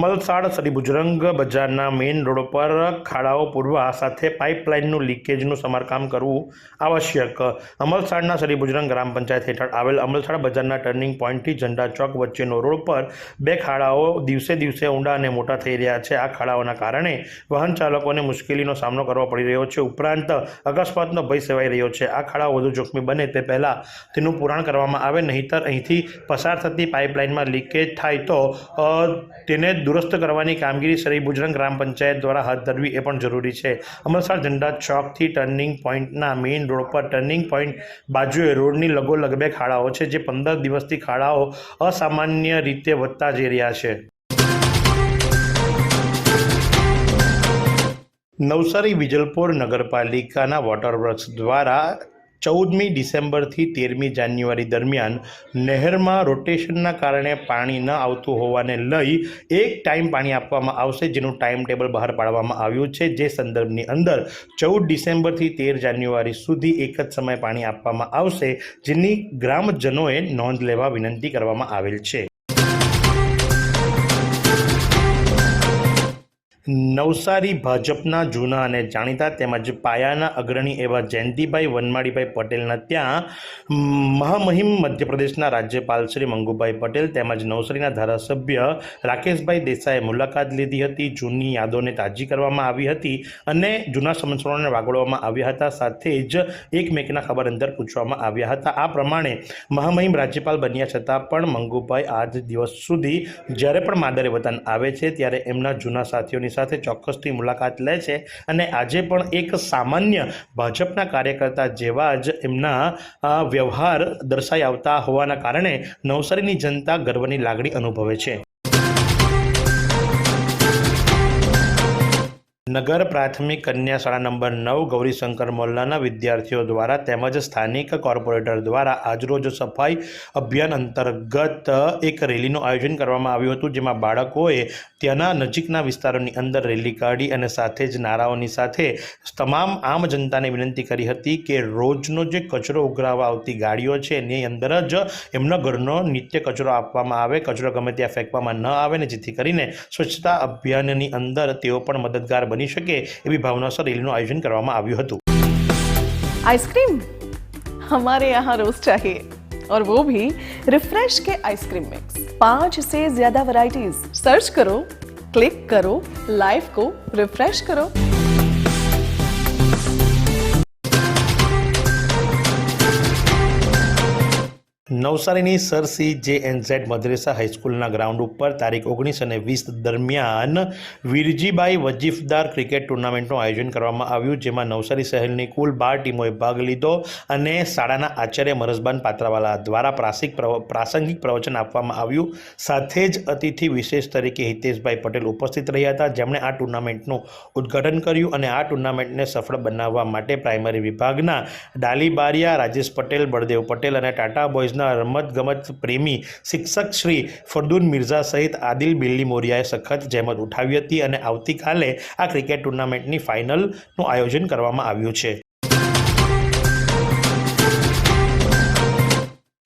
અમલસાડ શ્રી ભુજરંગ બજારના main road પર ખાડાઓ પૂરવા સાથે પાઇપલાઇનનું લીકેજનું સમારકામ કરવું આવશ્યક. અમલસાડના શ્રી ભુજરંગ ગ્રામ પંચાયત હેઠળ આવેલ અમલસાડ બજારના ટર્નિંગ પોઈન્ટથી ઝંડા ચોક વચ્ચેનો રોડ પર બે ખાડાઓ દિવસે દિવસે ઊંડા અને મોટા થઈ રહ્યા છે. આ ખાડાઓના કારણે વાહન ચાલકોને મુશ્કેલીનો સામનો કરવો પડી રહ્યો છે. ઉપરાંત અકસ્માતનો ભય સેવાઈ રહ્યો છે. આ ખાડાઓ વધુ જોખમી બને તે પહેલાં તેનું પુરાણ કરવામાં આવે, નહીંતર અહીંથી પસાર થતી પાઇપલાઇનમાં લીકેજ થાય તો તેને દુરસ્ત કરવાની કામગીરી શ્રી બુજરંગ ગ્રામ પંચાયત દ્વારા હાથ ધરવી એ પણ જરૂરી છે. અમલસાડ ઝંડા ચોકથી ટર્નિંગ પોઈન્ટના મેઇન રોડ પર ટર્નિંગ પોઈન્ટ બાજુએ રોડની લગોલગ બે ખાડાઓ છે, જે પંદર દિવસથી ખાડાઓ અસામાન્ય રીતે વધતા જઈ રહ્યા છે. નવસારી વિજલપોર નગરપાલિકાના વોટર વર્ક્સ દ્વારા ચૌદમી ડિસેમ્બરથી તેરમી જાન્યુઆરી દરમિયાન નહેરમાં રોટેશનના કારણે પાણી ન આવતું હોવાને લઈ એક ટાઈમ પાણી આપવામાં આવશે, જેનું ટાઈમ ટેબલ બહાર પાડવામાં આવ્યું છે. જે સંદર્ભની અંદર ચૌદ ડિસેમ્બરથી તેર જાન્યુઆરી સુધી એક જ સમયે પાણી આપવામાં આવશે, જેની ગ્રામજનોએ નોંધ લેવા વિનંતી કરવામાં આવેલ છે. નવસારી ભાજપના જૂના અને જાણીતા તેમજ પાયાના અગ્રણી એવા જયંતિભાઈ વનમાળીભાઈ પટેલના ત્યાં મહામહિમ મધ્યપ્રદેશના રાજ્યપાલ શ્રી મંગુભાઈ પટેલ તેમજ નવસારીના ધારાસભ્ય રાકેશભાઈ દેસાઈએ મુલાકાત લીધી હતી. જૂની યાદોને તાજી કરવામાં આવી હતી અને જૂના સમસરોને વાગોળવામાં આવ્યા હતા. સાથે જ એકમેકના ખબર અંતર પૂછવામાં આવ્યા હતા. આ પ્રમાણે મહામહિમ રાજ્યપાલ બન્યા છતાં પણ મંગુભાઈ આજ દિવસ સુધી જ્યારે પણ માદરે વતન આવે છે ત્યારે એમના જૂના સાથીઓની સાથે ચોક્કસથી મુલાકાત લે છે અને આજે પણ એક સામાન્ય ભાજપના કાર્યકર્તા જેવા જ એમના વ્યવહાર દર્શાઈ આવતા હોવાના કારણે નવસારીની જનતા ગર્વની લાગણી અનુભવે છે. નગર પ્રાથમિક કન્યા શાળા નંબર નવ ગૌરીશંકર મોલ્લાના વિદ્યાર્થીઓ દ્વારા તેમજ સ્થાનિક કોર્પોરેટર દ્વારા આજરોજ સફાઈ અભિયાન અંતર્ગત એક રેલીનું આયોજન કરવામાં આવ્યું હતું, જેમાં બાળકોએ ત્યાંના નજીકના વિસ્તારોની અંદર રેલી કાઢી અને સાથે જ નારાઓની સાથે તમામ આમ જનતાને વિનંતી કરી હતી કે રોજનો જે કચરો ઉઘરાવવા આવતી ગાડીઓ છે, એની અંદર જ એમના ઘરનો નિત્ય કચરો આપવામાં આવે, કચરો ગમે ત્યાં ફેંકવામાં ન આવે ને જેથી કરીને સ્વચ્છતા અભિયાનની અંદર તેઓ પણ મદદગાર બની શકે એવી ભાવનાસર રેલીનું આયોજન કરવામાં આવ્યું હતું आइसक्रीम हमारे यहाँ रोज चाहिए और वो भी रिफ्रेश के आइसक्रीम मिक्स पांच से ज्यादा वैरायटीज सर्च करो क्लिक करो लाइफ को रिफ्रेश करो નવસારીની સરસી જે એન ઝેડ મદ્રેસા હાઈસ્કૂલના ગ્રાઉન્ડ ઉપર તારીખ ઓગણીસ અને વીસ દરમિયાન વીરજીભાઈ વજીફદાર ક્રિકેટ ટુર્નામેન્ટનું આયોજન કરવામાં આવ્યું, જેમાં નવસારી શહેરની કુલ બાર ટીમોએ ભાગ લીધો અને શાળાના આચાર્ય મરસબાન પાત્રાવાલા દ્વારા પ્રાસિક પ્રાસંગિક પ્રવચન આપવામાં આવ્યું. સાથે જ અતિથિ વિશેષ તરીકે હિતેશભાઈ પટેલ ઉપસ્થિત રહ્યા હતા. જેમણે આ ટુર્નામેન્ટનું ઉદ્ઘાટન કર્યું અને આ ટુર્નામેન્ટને સફળ બનાવવા માટે પ્રાઇમરી વિભાગના ડાલીબારિયા રાજેશ પટેલ, બળદેવ પટેલ અને ટાટા બોયઝના રમતગમત પ્રેમી શિક્ષક શ્રી ફરદુન મિર્ઝા સહિત આદિલ બિલ્લી મોરિયાએ સખત જહેમત ઉઠાવી હતી અને આવતીકાલે આ ક્રિકેટ ટુર્નામેન્ટની ફાઇનલનું આયોજન કરવામાં આવ્યું છે.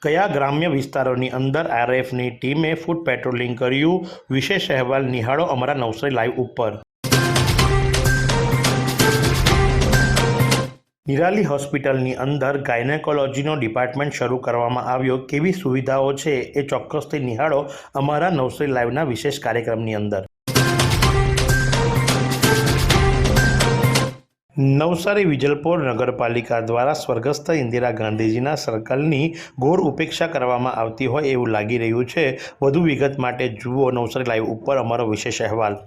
કયા ગ્રામ્ય વિસ્તારોની અંદર આરએફની ટીમે ફૂટ પેટ્રોલિંગ કર્યું? વિશેષ અહેવાલ નિહાળો અમારા નવસારી લાઈવ ઉપર. નિરાલી હોસ્પિટલની અંદર ગાયનેકોલોજીનો ડિપાર્ટમેન્ટ શરૂ કરવામાં આવ્યો. કેવી સુવિધાઓ છે એ ચોક્કસથી નિહાળો અમારા નવસારી લાઈવના વિશેષ કાર્યક્રમની અંદર. નવસારી વિજલપોર નગરપાલિકા દ્વારા સ્વર્ગસ્થ ઇન્દિરા ગાંધીજીના સર્કલની ઘોર ઉપેક્ષા કરવામાં આવતી હોય એવું લાગી રહ્યું છે. વધુ વિગત માટે જુઓ નવસારી લાઈવ ઉપર અમારો વિશેષ અહેવાલ.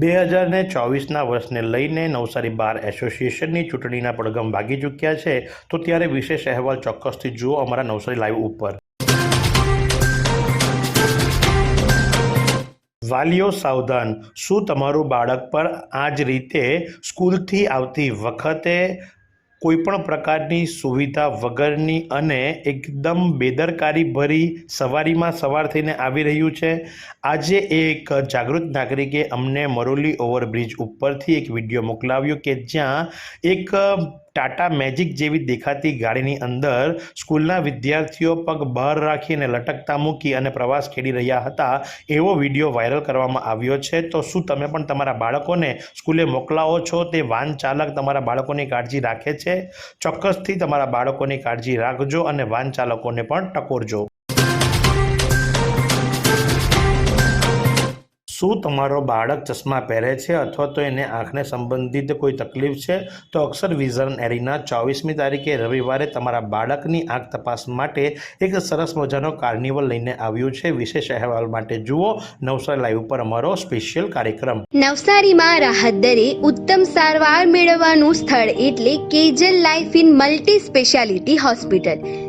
બે હજાર ને ચોવીસના વર્ષને લઈને નવસારી બાર એસોસિએશનની ચૂંટણીના પડઘમ ભાગી ચૂક્યા છે, તો ત્યારે વિશેષ અહેવાલ ચોક્કસથી જુઓ અમારા નવસારી લાઈવ ઉપર. વાલીઓ સાવધાન, શું તમારું બાળક પર આ જ રીતે સ્કૂલથી આવતી વખતે કોઈપણ પ્રકારની સુવિધા વગરની અને એકદમ બેદરકારી ભરી સવારીમાં સવાર થઈને આવી રહ્યું છે. આજે એક જાગૃત નાગરિકે અમને મરોલી ઓવરબ્રિજ ઉપરથી એક વીડિયો મોકલાવ્યો કે જ્યાં એક ટાટા મેજિક જેવી દેખાતી ગાડીની અંદર સ્કૂલના વિદ્યાર્થીઓ પગ બહાર રાખીને લટકતા મૂકી અને પ્રવાસ ખેડી રહ્યા હતા એવો વીડિયો વાયરલ કરવામાં આવ્યો છે. તો શું તમે પણ તમારા બાળકોને સ્કૂલે મોકલાવો છો? તે વાન ચાલક તમારા બાળકોની કાળજી રાખે છે? ચોક્કસથી તમારા બાળકોની કાળજી રાખજો અને વાન ચાલકોને પણ ટકોરજો. શું તમારો બાળક ચશ્મા પહેરે છે અથવા તો એને આંખને સંબંધિત કોઈ તકલીફ છે? તો અક્ષર વિઝન એરીના ચોવીસમી તારીખે રવિવારે તમારા બાળકની આંખ તપાસ માટે એક સરસ મજાનો કાર્નિવલ લઈને આવ્યું છે. વિશેષ અહેવાલ માટે જુઓ, નવસારી લાઈવ ઉપર અમારો સ્પેશિયલ કાર્યક્રમ. નવસારીમાં રાહત દરે ઉત્તમ સારવાર મેળવવાનું સ્થળ એટલે Kejal life in multi speciality hospital.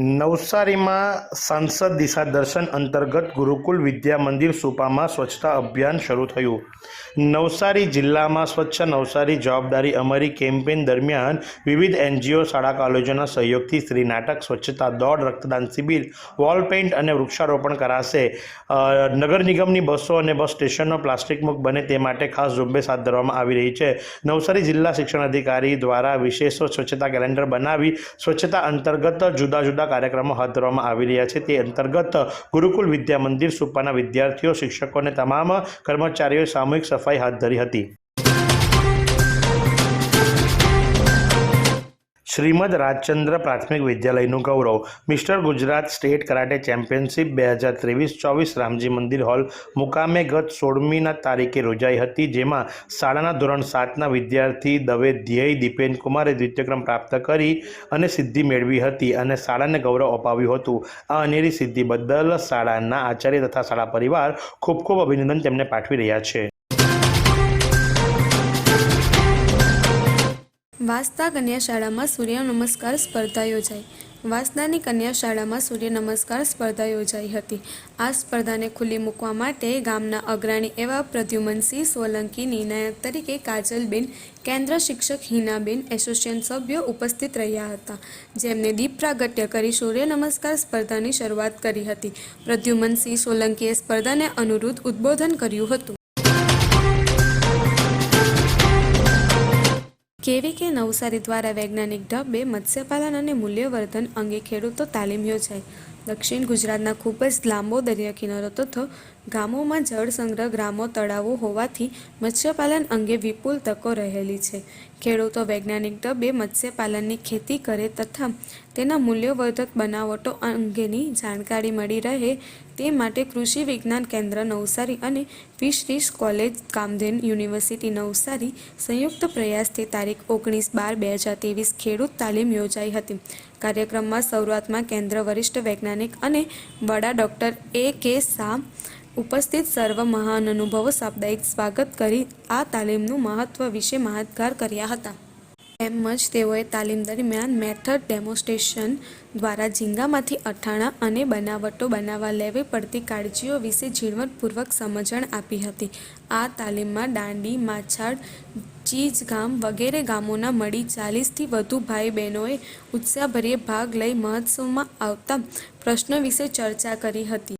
નવસારીમાં સાંસદ દિશા દર્શન અંતર્ગત ગુરુકુલ વિદ્યા મંદિર સુપામાં સ્વચ્છતા અભિયાન શરૂ થયું. નવસારી જિલ્લામાં સ્વચ્છ નવસારી જવાબદારી અમારી કેમ્પેન દરમિયાન વિવિધ એનજીઓ શાળા કોલેજોના સહયોગથી શ્રી નાટક સ્વચ્છતા દોડ, રક્તદાન શિબિર, વોલ પેઇન્ટ અને વૃક્ષારોપણ કરાશે. નગર નિગમની બસો અને બસ સ્ટેશનો પ્લાસ્ટિક મુક્ત બને તે માટે ખાસ ઝુંબેશ હાથ ધરવામાં આવી રહી છે. નવસારી જિલ્લા શિક્ષણ અધિકારી દ્વારા વિશેષ સ્વચ્છતા કેલેન્ડર બનાવી સ્વચ્છતા અંતર્ગત જુદા જુદા કાર્યક્રમો હાથ ધરવામાં આવી રહ્યા છે. તે અંતર્ગત ગુરુકુલ વિદ્યા મંદિર, સુપાના વિદ્યાર્થીઓ શિક્ષકો અને તમામ કર્મચારીઓએ સામૂહિક સફાઈ હાથ ધરી હતી. શ્રીમદ રાજચંદ્ર પ્રાથમિક વિદ્યાલયનું ગૌરવ. Mister Gujarat state karate championship બે હજાર ત્રેવીસ ચોવીસ રામજી મંદિર હોલ મુકામે ગત સોળમીના તારીખે યોજાઈ હતી, જેમાં શાળાના ધોરણ સાતના વિદ્યાર્થી દવે ધ્યેય દીપેન કુમારે દ્વિતીયક્રમ પ્રાપ્ત કરી અને સિદ્ધિ મેળવી હતી અને શાળાને ગૌરવ અપાવ્યું હતું. આ અનેરી સિદ્ધિ બદલ શાળાના આચાર્ય તથા શાળા પરિવાર ખૂબ ખૂબ અભિનંદન તેમને પાઠવી રહ્યા છે. વાંસદા કન્યા શાળામાં સૂર્ય નમસ્કાર સ્પર્ધા યોજાઈ. વાંસદાની કન્યા શાળામાં સૂર્ય નમસ્કાર સ્પર્ધા યોજાઈ હતી. આ સ્પર્ધાને ખુલ્લી મૂકવા માટે ગામના અગ્રણી એવા પ્રદ્યુમનસિંહ સોલંકી, નિર્ણાયક તરીકે કાજલબેન, કેન્દ્ર શિક્ષક હિનાબેન, એસોસિએશન સભ્યો ઉપસ્થિત રહ્યા હતા. જેમને દીપ પ્રાગટ્ય કરી સૂર્ય નમસ્કાર સ્પર્ધાની શરૂઆત કરી હતી. પ્રદ્યુમનસિંહ સોલંકીએ સ્પર્ધાને અનુરૂધ ઉદ્બોધન કર્યું હતું. કેવી કે નવસારી દ્વારા વૈજ્ઞાનિક ઢબે મત્સ્યપાલન અને મૂલ્યવર્ધન અંગે ખેડૂતો તાલીમ યોજાઈ. દક્ષિણ ગુજરાતના ખૂબ જ લાંબો દરિયા કિનારો તથા ગામોમાં જળ સંગ્રહ ગ્રામો તળાવો હોવાથી મત્સ્યપાલન અંગે વિપુલ તકો રહેલી છે. ખેડૂતો વૈજ્ઞાનિક ઢબે મત્સ્યપાલનની ખેતી કરે તથા તેના મૂલ્યવર્ધક બનાવટો અંગેની જાણકારી મળી રહે તે માટે કૃષિ વિજ્ઞાન કેન્દ્ર નવસારી અને fisheries college, Kamdhen university Navsari સંયુક્ત પ્રયાસથી તારીખ ઓગણીસ બાર બે હજાર ત્રેવીસ ખેડૂત તાલીમ યોજાઈ હતી. કાર્યક્રમમાં શરૂઆતમાં કેન્દ્ર વરિષ્ઠ વૈજ્ઞાનિક અને વડા ડૉક્ટર એ કે શાહ ઉપસ્થિત સર્વ મહાન અનુભવો સાપ્તાહિક સ્વાગત કરી આ તાલીમનું મહત્વ વિશે માહિતગાર કર્યા હતા. તેમજ તેઓએ તાલીમ દરમિયાન મેથડ ડેમોન્સ્ટ્રેશન દ્વારા ઝીંગામાંથી અઠાણા અને બનાવટો બનાવવા લેવી પડતી કાળજીઓ વિશે ઝીણવટપૂર્વક સમજણ આપી હતી. આ તાલીમમાં દાંડી, માછાડ, ચીજગામ વગેરે ગામોના મળી ચાલીસથી વધુ ભાઈ બહેનોએ ઉત્સાહભર્યે ભાગ લઈ મહોત્સવમાં આવતા પ્રશ્નો વિશે ચર્ચા કરી હતી.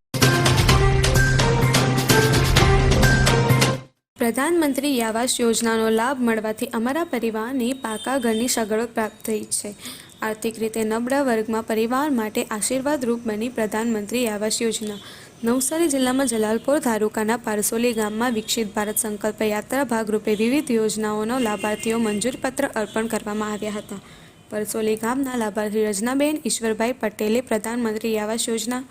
પ્રધાનમંત્રી આવાસ યોજનાનો લાભ મળવાથી અમારા પરિવારને પાકા ઘરની સગવડો પ્રાપ્ત થઈ છે. આર્થિક રીતે નબળા વર્ગમાં પરિવાર માટે આશીર્વાદરૂપ બની પ્રધાનમંત્રી આવાસ યોજના. નવસારી જિલ્લામાં જલાલપોર તાલુકાના પારસોલી ગામમાં વિકસિત ભારત સંકલ્પ યાત્રા ભાગરૂપે વિવિધ યોજનાઓનો લાભાર્થીઓ મંજૂરપત્ર અર્પણ કરવામાં આવ્યા હતા. પરસોલી ગામના લાભાર્થી રજનાબેન ઈશ્વરભાઈ પટેલે પ્રધાનમંત્રી આવાસ યોજના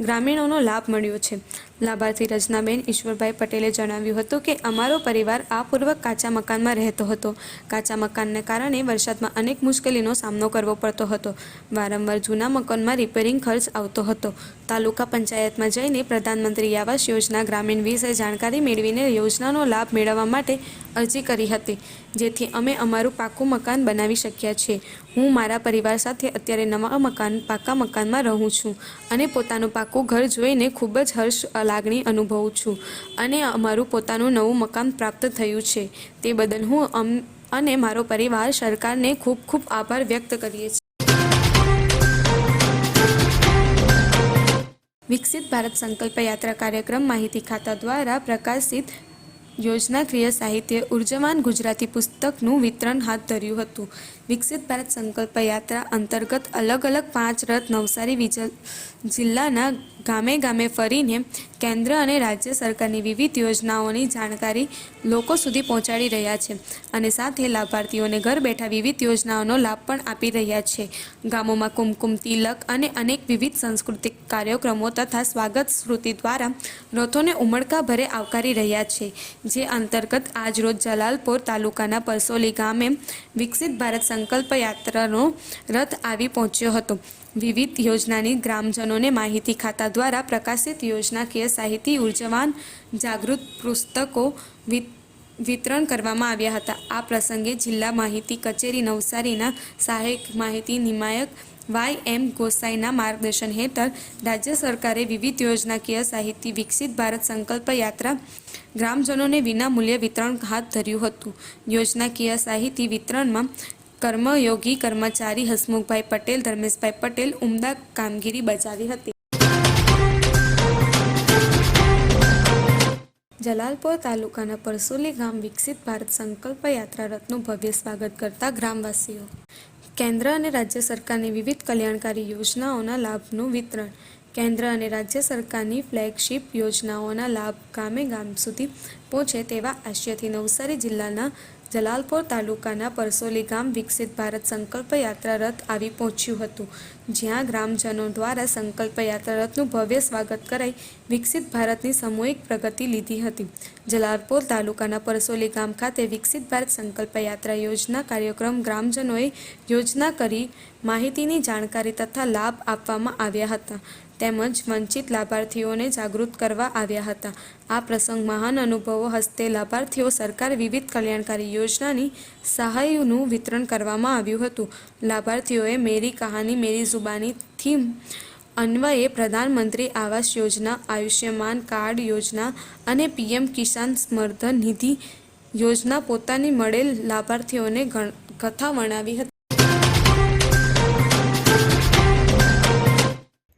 ગ્રામીણોનો લાભ મળ્યો છે. લાભાર્થી રચનાબેન ઈશ્વરભાઈ પટેલે જણાવ્યું હતું કે અમારો પરિવાર આપૂર્વક કાચા મકાનમાં રહેતો હતો. કાચા મકાનને કારણે વરસાદમાં અનેક મુશ્કેલીનો સામનો કરવો પડતો હતો. વારંવાર જૂના મકાનમાં રિપેરિંગ ખર્ચ આવતો હતો. તાલુકા પંચાયતમાં જઈને પ્રધાનમંત્રી આવાસ યોજના ગ્રામીણ વિશે જાણકારી મેળવીને યોજનાનો લાભ મેળવવા માટે અરજી કરી હતી. જેથી અમે અમારું પાકું મકાન બનાવી શક્યા છીએ. હું મારા પરિવાર સાથે અત્યારે નવા મકાન, પાકા મકાનમાં રહું છું અને પોતાનું પાકું ઘર જોઈને ખૂબ જ હર્ષ લાગણી અનુભવું છું અને અમારું પોતાનું નવું મકાન પ્રાપ્ત થયું છે. તે બદલ હું અને મારો પરિવાર સરકારને ખૂબ ખૂબ આભાર વ્યક્ત કરીએ છીએ. વિકસિત ભારત સંકલ્પ યાત્રા કાર્યક્રમ માહિતી ખાતા દ્વારા પ્રકાશિત યોજનાકીય સાહિત્ય ઉર્જવાન ગુજરાતી પુસ્તકનું વિતરણ હાથ ધર્યું હતું. વિકસિત ભારત સંકલ્પ યાત્રા અંતર્ગત અલગ અલગ પાંચ રથ નવસારી જિલ્લાના ગામે ગામે ફરીને કેન્દ્ર અને રાજ્ય સરકારની વિવિધ યોજનાઓની જાણકારી લોકો સુધી પહોંચાડી રહ્યા છે અને સાથે લાભાર્થીઓને ઘર બેઠા વિવિધ યોજનાઓનો લાભ પણ આપી રહ્યા છે. ગામોમાં કુમકુમ, તિલક અને અનેક વિવિધ સાંસ્કૃતિક કાર્યક્રમો તથા સ્વાગત સ્મૃતિ દ્વારા રથોને ઉમળકા ભરે આવકારી રહ્યા છે. જે અંતર્ગત આજરોજ જલાલપોર તાલુકાના પરસોલી ગામે વિકસિત ભારત સંકલ્પ યાત્રાનો રથ આવી પહોંચ્યો હતો. વિવિધ યોજનાની ગ્રામજનોને માહિતી ખાતા દ્વારા પ્રકાશિત યોજનાકીય સાહિત્ય ઉર્જવાન જાગૃત પુસ્તકો વિતરણ કરવામાં આવ્યા હતા. આ પ્રસંગે જિલ્લા માહિતી કચેરી નવસારીના સહાયક માહિતી નિમાયક વાય એમ ગોસાઈના માર્ગદર્શન હેઠળ રાજ્ય સરકારે વિવિધ યોજનાકીય સાહિત્ય વિકસિત ભારત સંકલ્પ યાત્રા ગ્રામજનોને વિનામૂલ્યે વિતરણ હાથ ધર્યું હતું. યોજનાકીય સાહિત્ય વિતરણમાં કર્મયોગી કર્મચારી હસમુખભાઈ પટેલ, ધર્મેશભાઈ પટેલ ઉમદા કામગીરી બજાવી હતી. જલાલપોર તાલુકાના પરસોલી ગામ વિકસિત ભારત સંકલ્પ યાત્રા રથનું ભવ્ય સ્વાગત કરતા ગ્રામવાસીઓ. કેન્દ્ર અને રાજ્ય સરકારની વિવિધ કલ્યાણકારી યોજનાઓના લાભનું વિતરણ. કેન્દ્ર અને રાજ્ય સરકારની ફ્લેગશિપ યોજનાઓના લાભ ગામે ગામ સુધી પહોંચે તેવા આશયથી નવસારી જિલ્લાના જલાલપોર તાલુકાના પરસોલી ગામ વિકસિત ભારત સંકલ્પ યાત્રા રથ આવી પહોંચ્યું હતું, જ્યાં ગ્રામજનો દ્વારા સંકલ્પ યાત્રા રથનું ભવ્ય સ્વાગત કરાઈ વિકસિત ભારતની સામૂહિક પ્રગતિ લીધી હતી. જલાલપોર તાલુકાના પરસોલી ગામ ખાતે વિકસિત ભારત સંકલ્પ યાત્રા યોજના કાર્યક્રમ ગ્રામજનોએ યોજના કરી માહિતીની જાણકારી તથા લાભ આપવામાં આવ્યા હતા. તેમજ વંચિત લાભાર્થીઓને જાગૃત કરવા આવ્યા હતા. આ પ્રસંગ મહાન અનુભવો હસ્તે લાભાર્થીઓ સરકાર વિવિધ કલ્યાણકારી યોજનાની સહાયનું વિતરણ કરવામાં આવ્યું હતું. લાભાર્થીઓએ મેરી કહાની, મેરી જુબાની થીમ અન્વયે પ્રધાનમંત્રી આવાસ યોજના, આયુષ્યમાન કાર્ડ યોજના અને પીએમ કિસાન સ્મર્ધન નિધિ યોજના પોતાની મળેલ લાભાર્થીઓને કથા વર્ણવી હતી.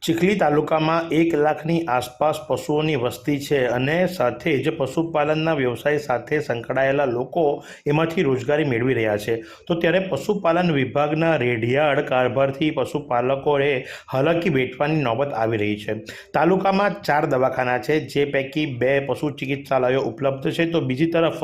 ચીખલી તાલુકામાં એક લાખની આસપાસ પશુઓની વસ્તી છે અને સાથે જ પશુપાલનના વ્યવસાય સાથે સંકળાયેલા લોકો એમાંથી રોજગારી મેળવી રહ્યા છે. તો ત્યારે પશુપાલન વિભાગના રેઢિયાળ કારભારથી પશુપાલકોએ હલકી વેઠવાની નોબત આવી રહી છે. તાલુકામાં ચાર દવાખાના છે, જે પૈકી બે પશુ ચિકિત્સાલયો ઉપલબ્ધ છે. તો બીજી તરફ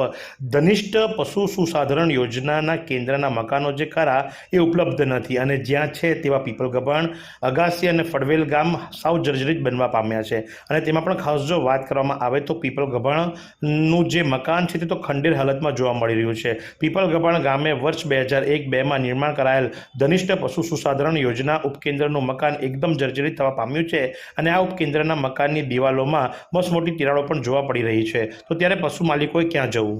ધનિષ્ઠ પશુ સુસાધારણ યોજનાના કેન્દ્રના મકાનો જે ખરા એ ઉપલબ્ધ નથી અને જ્યાં છે તેવા પીપલ ગભાણ અગાસી અને ફળવેલ ગામ સાવ જર્જરિત બનવા પામ્યા છે. અને તેમાં પણ ખાસ જો વાત કરવામાં આવે તો પીપલ ગભાણનું જે મકાન છે તે તો ખંડેર હાલતમાં જોવા મળી રહ્યું છે. પીપલ ગભાણ ગામે વર્ષ બે હજાર એક બેમાં નિર્માણ કરાયેલ ધનિષ્ઠ પશુ સુસાધારણ યોજના ઉપકેન્દ્રનું મકાન એકદમ જર્જરિત થવા પામ્યું છે અને આ ઉપકેન્દ્રના મકાનની દિવાલોમાં મસ્ત મોટી તિરાડો પણ જોવા પડી રહી છે. તો ત્યારે પશુ માલિકોએ ક્યાં જવું?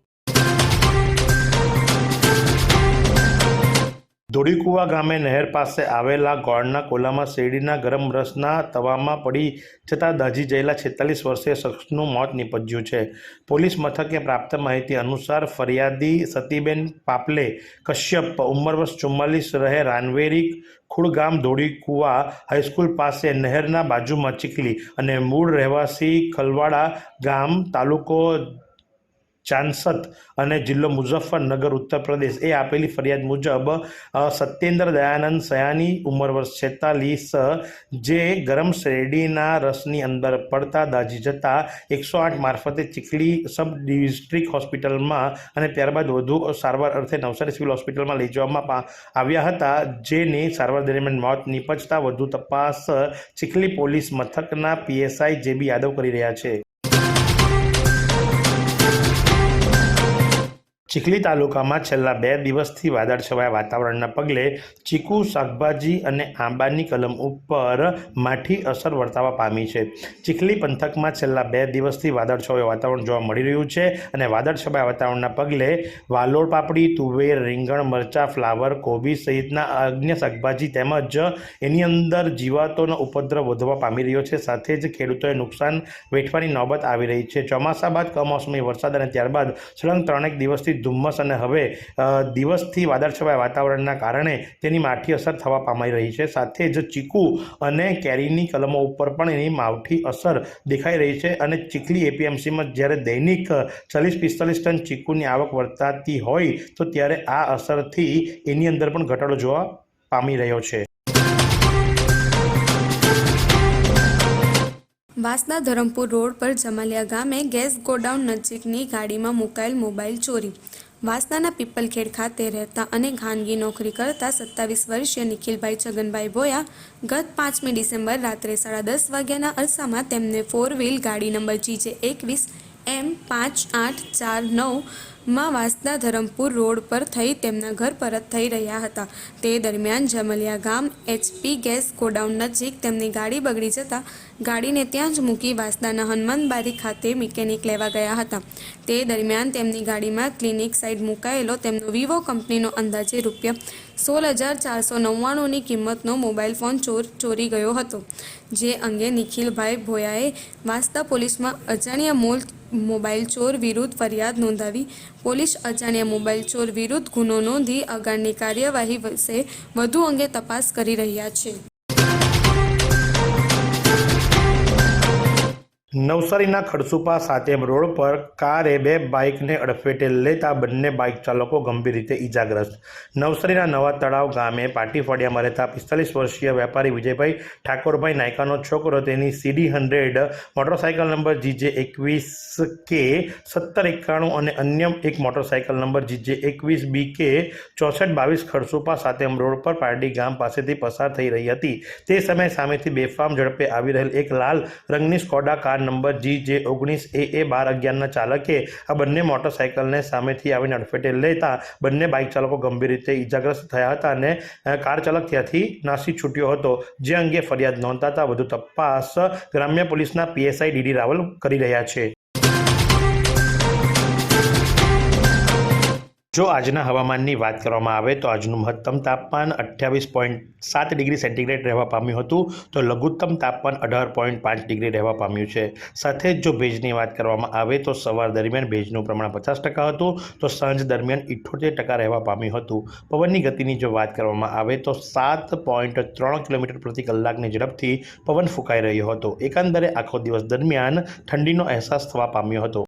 ધોળીકુવા ગામે નહેર પાસે આવેલા ગોળના કોલામાં શેરડીના ગરમ રસના તવામાં પડી જતાં દાઝી જયેલા છેતાલીસ વર્ષીય શખ્સનું મોત નીપજ્યું છે. પોલીસ મથકે પ્રાપ્ત માહિતી અનુસાર ફરિયાદી સતીબેન પાપલે કશ્યપ, ઉંમર વર્ષ ચુમ્માલીસ રહે રાનવેરી ખુડગામ ધોળીકુવા હાઈસ્કૂલ પાસે નહેરના બાજુમાં ચીખલી અને મૂળ રહેવાસી ખલવાડા ગામ તાલુકો ચાંસત અને જિલ્લો મુઝફ્ફરનગર, ઉત્તર પ્રદેશ એ આપેલી ફરિયાદ મુજબ સત્યેન્દ્ર દયાનંદ સયાની ઉંમર વર્ષ છેતાલીસ, જે ગરમ શેરડીના રસની અંદર પડતા દાઝી જતા એકસો આઠ મારફતે ચીખલી સબ ડિસ્ટ્રિક્ટ હોસ્પિટલમાં અને ત્યારબાદ વધુ સારવાર અર્થે નવસારી સિવિલ હોસ્પિટલમાં લઈ જવામાં આવ્યા હતા, જેની સારવાર દરમિયાન મોત નીપજતા વધુ તપાસ ચીખલી પોલીસ મથકના પીએસઆઈ જેબી યાદવ કરી રહ્યા છે. ચીખલી તાલુકામાં છેલ્લા બે દિવસથી વાદળછવાયા વાતાવરણના પગલે ચીકુ, શાકભાજી અને આંબાની કલમ ઉપર માઠી અસર વર્તાવા પામી છે. ચીખલી પંથકમાં છેલ્લા બે દિવસથી વાદળછવાયું વાતાવરણ જોવા મળી રહ્યું છે અને વાદળછવાયા વાતાવરણના પગલે વાલોળ પાપડી, તુવેર, રીંગણ, મરચાં, ફ્લાવર, કોબી સહિતના અન્ય શાકભાજી તેમજ એની અંદર જીવાતોનો ઉપદ્રવ વધવા પામી રહ્યો છે. સાથે જ ખેડૂતોએ નુકસાન વેઠવાની નોબત આવી રહી છે. ચોમાસા બાદ કમોસમી વરસાદ અને ત્યારબાદ સળંગ ત્રણેક દિવસથી ધુમ્મસ અને હવે દિવસથી વાદળછવાયા વાતાવરણના કારણે તેની માઠી અસર થવા પામી રહી છે. સાથે જ ચીકુ અને કેરીની કલમો ઉપર પણ એની માવઠી અસર દેખાઈ રહી છે અને ચીખલી એપીએમસીમાં જ્યારે દૈનિક ચાલીસ પિસ્તાલીસ ટન ચીકુની આવક વર્તાતી હોય, તો ત્યારે આ અસરથી એની અંદર પણ ઘટાડો જોવા પામી રહ્યો છે. વાસના ધરમપુર રોડ પર જમાલિયા ગામે ગેસ ગોડાઉન નજીકની ગાડીમાં મુકાયેલ મોબાઈલ ચોરી. વાસનાના પીપલખેડ ખાતે રહેતા અને ખાનગી નોકરી કરતા સત્તાવીસ વર્ષીય નિખિલભાઈ છગનભાઈ ભોયા ગત પાંચમી ડિસેમ્બર રાત્રે સાડા દસ વાગ્યાના અરસામાં તેમને ફોર વ્હીલ ગાડી નંબર જીજે એકવીસ એમ પાંચ આઠ ચાર નવ માં વાસના ધરમપુર રોડ પર થઈ તેમના ઘર પરત થઈ રહ્યા હતા. તે દરમિયાન જમલિયા ગામ એચપી ગેસ ગોડાઉન નજીક તેમની ગાડી બગડી જતાં ગાડીને ત્યાં જ મૂકી વાસદાના હનુમાનબારી ખાતે મિકેનિક લેવા ગયા હતા. તે દરમિયાન તેમની ગાડીમાં ક્લિનિક સાઈડ મુકાયેલો તેમનો વિવો કંપનીનો અંદાજે રૂપિયા સોળ હજાર ચારસો નવ્વાણુંની કિંમતનો મોબાઈલ ફોન ચોર, ચોરી ગયો હતો, જે અંગે નિખિલભાઈ ભોયાએ વાસ્તા પોલીસમાં અજાણ્યા મોલ, મોબાઈલ ચોર વિરુદ્ધ ફરિયાદ નોંધાવી, પોલીસ અજાણ્યા મોબાઈલ ચોર વિરુદ્ધ ગુનો નોંધી આગળની કાર્યવાહી વિશે વધુ અંગે તપાસ કરી રહ્યા છે. નવસારીના ખડસુપા સાતેમ રોડ પર કારે બે બાઇકને અડફેટે લેતા બંને બાઇક ચાલકો ગંભીર રીતે ઈજાગ્રસ્ત. નવસારીના નવા તળાવ ગામે પાટી ફળિયામાં રહેતા પિસ્તાલીસ વર્ષીય વેપારી વિજયભાઈ ઠાકોરભાઈ નાયકાનો છોકરો તેની CD hundred motorcycle number GJ એકવીસ કે સત્તર એકાણું અને અન્ય એક મોટરસાઇકલ નંબર જીજે એકવીસ બી કે ચોસઠ બાવીસ ખડસુપા સાતેમ રોડ પર પારડી ગામ પાસેથી પસાર થઈ રહી હતી. તે સમયે સામેથી બેફામ ઝડપે આવી રહેલ એક લાલ રંગની સ્કોડા કાર નંબર જી જે ઓગણીસ એ એ બાર અગિયારના ચાલકે આ બંને મોટરસાઇકલને સામેથી આવીને અડફેટે લેતા બંને બાઇક ચાલકો ગંભીર રીતે ઇજાગ્રસ્ત થયા હતા અને કાર ચાલક ત્યાંથી નાસી છૂટ્યો હતો. જે અંગે ફરિયાદ નોંધાતા વધુ તપાસ ગ્રામ્ય પોલીસના પીએસઆઈ ડીડી રાવલ કરી રહ્યા છે. જો આજના હવામાનની વાત કરવામાં આવે તો આજનું મહત્તમ તાપમાન અઠ્યાવીસ પોઈન્ટ સાત ડિગ્રી સેન્ટીગ્રેડ રહેવા પામ્યું હતું, તો લઘુત્તમ તાપમાન અઢાર પોઈન્ટ પાંચ ડિગ્રી રહેવા પામ્યું છે. સાથે જ જો ભેજની વાત કરવામાં આવે તો સવાર દરમિયાન ભેજનું પ્રમાણ પચાસ ટકા હતું, તો સાંજ દરમિયાન ઇઠ્ઠોતેર ટકા રહેવા પામ્યું હતું. પવનની ગતિની જો વાત કરવામાં આવે તો સાત પોઈન્ટ ત્રણ કિલોમીટર પ્રતિ કલાકની ઝડપથી પવન ફૂંકાઈ રહ્યો હતો. એકંદરે આખો દિવસ દરમિયાન ઠંડીનો અહેસાસ થવા પામ્યો હતો.